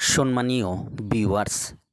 সম্মানীয় ভিউয়ার্স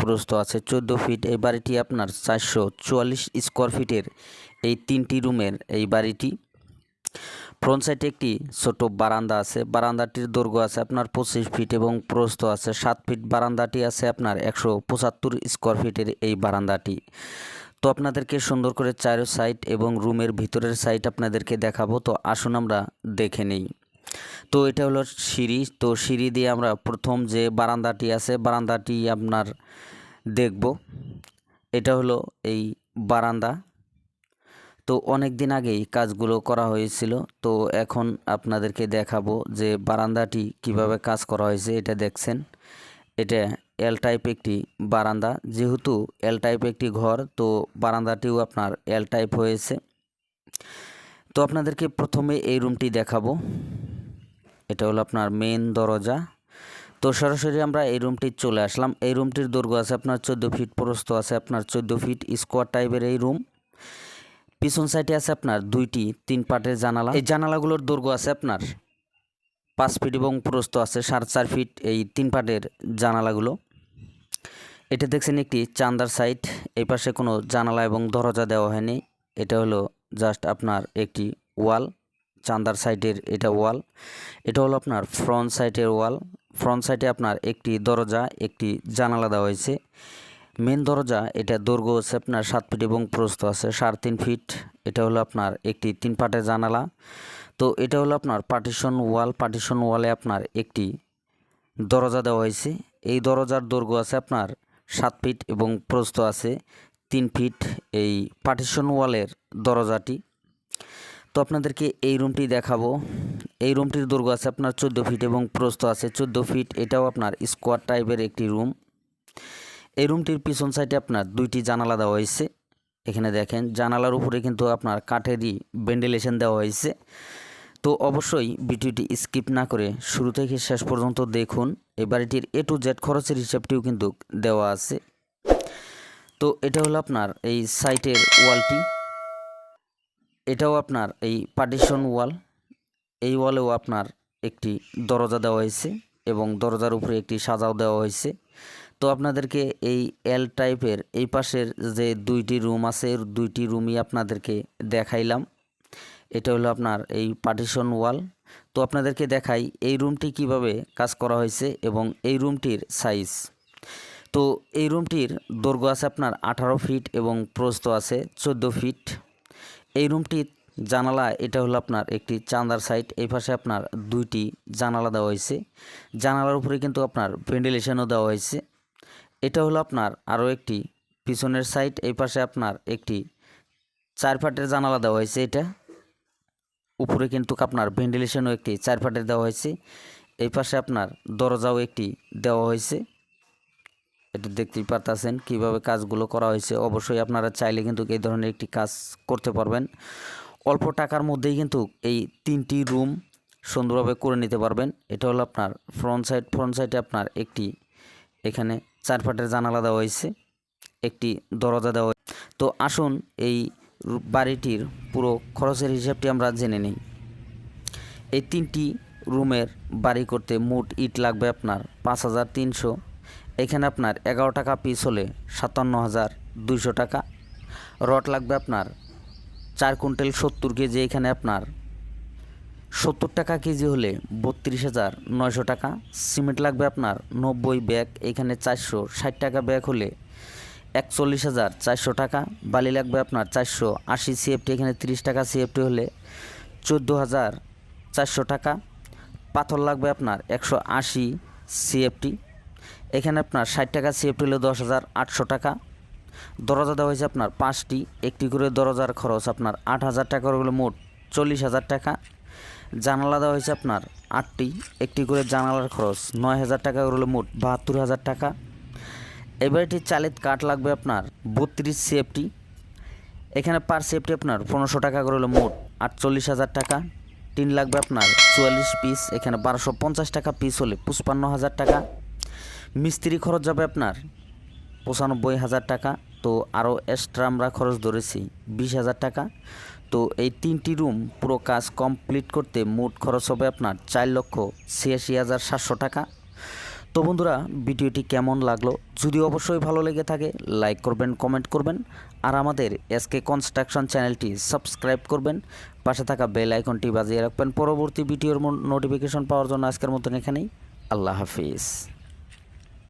প্রস্থ আছে চোদ্দ ফিট। এই বাড়িটি আপনার চারশো চুয়াল্লিশ স্কোয়ার ফিটের। এই তিনটি রুমের এই বাড়িটি। ফ্রন্ট সাইডে একটি ছোট বারান্দা আছে। বারান্দাটির দৈর্ঘ্য আছে আপনার পঁচিশ ফিট এবং প্রস্থ আছে সাত ফিট। বারান্দাটি আছে আপনার একশো পঁচাত্তর স্কোয়ার ফিটের এই বারান্দাটি। তো আপনাদেরকে সুন্দর করে চারো সাইড এবং রুমের ভিতরের সাইড আপনাদেরকে দেখাবো। তো আসুন আমরা দেখে নিই। তো এটা হলো সিঁড়ি। তো সিঁড়ি দিয়ে আমরা প্রথম যে বারান্দাটি আছে, বারান্দাটি আপনার দেখব। এটা হলো এই বারান্দা। তো অনেক দিন আগেই কাজগুলো করা হয়েছিল। তো এখন আপনাদেরকে দেখাবো যে বারান্দাটি কীভাবে কাজ করা হয়েছে, এটা দেখছেন। এটা এল টাইপ একটি বারান্দা। যেহেতু এল টাইপ একটি ঘর, তো বারান্দাটিও আপনার এল টাইপ হয়েছে। তো আপনাদেরকে প্রথমে এই রুমটি দেখাবো। এটা হলো আপনার মেন দরজা। তো সরাসরি আমরা এই রুমটি চলে আসলাম। এই রুমটির দৈর্ঘ্য আছে আপনার চোদ্দ ফিট প্রস্ত আছে আপনার চোদ্দ ফিট স্কোয়ার টাইপের এই রুম পিছন সাইডে আছে আপনার দুইটি, তিন পাটের জানালা। এই জানালাগুলোর দৈর্ঘ্য আছে আপনার পাঁচ ফিট এবং প্রস্ত আছে সাড়ে চার ফিট এই তিন পাটের জানালাগুলো। এটা দেখছেন একটি চান্দার সাইড এই পাশে কোনো জানালা এবং দরজা দেওয়া হয়নি। এটা হলো জাস্ট আপনার একটি ওয়াল চান্দার সাইডের এটা ওয়াল। এটা হলো আপনার ফ্রন্ট সাইডের ওয়াল। ফ্রন্ট সাইডে আপনার একটি দরজা, একটি জানালা দেওয়া হয়েছে। মেন দরজা, এটা দৈর্ঘ্য হচ্ছে আপনার সাত ফিট এবং প্রস্থ আছে, সাড়ে তিন ফিট এটা হলো আপনার একটি তিন পাটের জানালা। তো এটা হলো আপনার পার্টিশন ওয়াল পার্টিশন ওয়ালে আপনার একটি দরজা দেওয়া হয়েছে। এই দরজার দৈর্ঘ্য আছে আপনার সাত ফিট এবং প্রস্থ আছে তিন ফিট এই পার্টিশন ওয়ালের দরজাটি। তো আপনাদেরকে এই রুমটি দেখাবো। এই রুমটির দৈর্ঘ্য আছে আপনার চোদ্দ ফিট এবং প্রস্থ আছে। চোদ্দ ফিট এটাও আপনার স্কোয়ার টাইপের একটি রুম এই রুমটির পিছন সাইডে আপনার দুইটি জানালা দেওয়া হয়েছে। এখানে দেখেন, জানালার উপরে কিন্তু আপনার কাঠেরই ভেন্টিলেশন দেওয়া হয়েছে। তো অবশ্যই ভিডিওটি স্কিপ না করে শুরু থেকে শেষ পর্যন্ত দেখুন। এই বাড়িটির এ টু জেড খরচের হিসাবটিও কিন্তু দেওয়া আছে। তো এটা হলো আপনার এই সাইটের ওয়ালটি এটাও আপনার এই পার্টিশন ওয়াল এই ওয়ালেও আপনার একটি দরজা দেওয়া হয়েছে এবং দরজার উপরে একটি সাজাও দেওয়া হয়েছে। তো আপনাদেরকে এই এল টাইপের এই পাশের যে দুইটি রুম আছে দুইটি রুমই আপনাদেরকে দেখাইলাম। এটা হলো আপনার এই পার্টিশন ওয়াল তো আপনাদেরকে দেখাই এই রুমটি কীভাবে কাজ করা হয়েছে এবং এই রুমটির সাইজ তো এই রুমটির দৈর্ঘ্য আছে আপনার আঠারো ফিট এবং প্রস্থ আছে চোদ্দ ফিট এই রুমটির জানালা, এটা হলো আপনার একটি চান্দার সাইড এই পাশে আপনার দুইটি জানালা দেওয়া হয়েছে। জানালার উপরে কিন্তু আপনার ভেন্টিলেশনও দেওয়া হয়েছে। এটা হলো আপনার আরও একটি পিছনের সাইড এই পাশে আপনার একটি চার ফাটের জানালা দেওয়া হয়েছে এটা। উপরে কিন্তু আপনার ভেন্টিলেশনও একটি চার ফাটের দেওয়া হয়েছে। এই পাশে আপনার দরজাও একটি দেওয়া হয়েছে। এটা দেখতেই পারতেছেন কীভাবে কাজগুলো করা হয়েছে। অবশ্যই আপনারা চাইলে কিন্তু এই ধরনের একটি কাজ করতে পারবেন। অল্প টাকার মধ্যেই কিন্তু এই তিনটি রুম সুন্দরভাবে করে নিতে পারবেন। এটা হলো আপনার ফ্রন্ট সাইড ফ্রন্ট সাইডে আপনার একটি এখানে চার ফাটের জানালা দেওয়া হয়েছে, একটি দরজা দেওয়া তো আসুন এই বাড়িটির পুরো খরচের হিসাবটি আমরা জেনে নিই। এই তিনটি রুমের বাড়ি করতে মোট ইট লাগবে আপনার পাঁচ হাজার তিনশো এখানে আপনার এগারো টাকা পিস হলে সাতান্ন হাজার দুইশো টাকা। রড লাগবে আপনার চার কুইন্টাল সত্তর কেজি, এখানে আপনার সত্তর টাকা কেজি হলে বত্রিশ হাজার নয়শো টাকা। সিমেন্ট লাগবে আপনার নব্বই ব্যাগ, এখানে চারশো ষাট টাকা ব্যাগ হলে একচল্লিশ হাজার চারশো টাকা। বালি লাগবে আপনার চারশো আশি সিএফটি এখানে তিরিশ টাকা সিএফটি হলে চোদ্দ হাজার চারশো টাকা। পাথর লাগবে আপনার একশো আশি সিএফটি এখানে আপনার ষাট টাকা সিএফটি হলে দশ হাজার আটশো টাকা। দরজা দেওয়া হয়েছে আপনার পাঁচটি, একটি করে দরজার খরচ আপনার আট হাজার টাকা হলে মোট চল্লিশ হাজার টাকা। জানালা দেওয়া হয়েছে আপনার আটটি, একটি করে জানালার খরচ নয় হাজার টাকা হলো মোট বাহাত্তর হাজার টাকা। এবার এটি চালিত কাঠ লাগবে আপনার বত্রিশ সিএফটি এখানে পার সেফটি আপনার পনেরোশো টাকা করে হলো মোট আটচল্লিশ হাজার টাকা। টিন লাগবে আপনার চুয়াল্লিশ পিস এখানে বারোশো পঞ্চাশ টাকা পিস হলে পঁচপান্ন হাজার টাকা। মিস্ত্রি খরচ যাবে আপনার? পঁচানব্বই হাজার টাকা। তো আরও এক্সট্রা আমরা খরচ ধরেছি বিশ হাজার টাকা। তো এই তিনটি রুম পুরো কাজ কমপ্লিট করতে মোট খরচ হবে আপনার চার লক্ষ ছিয়াশি হাজার সাতশো টাকা। তো বন্ধুরা, ভিডিওটি কেমন লাগল? যদি অবশ্যই ভালো লেগে থাকে লাইক করবেন কমেন্ট করবেন। আর আমাদের এসকে কনস্ট্রাকশন চ্যানেলটি সাবস্ক্রাইব করবেন। পাশে থাকা বেল আইকনটি বাজিয়ে রাখবেন। পরবর্তী ভিডিওর নোটিফিকেশন পাওয়ার জন্য আজকের মতন এখানেই। আল্লাহ হাফিজ।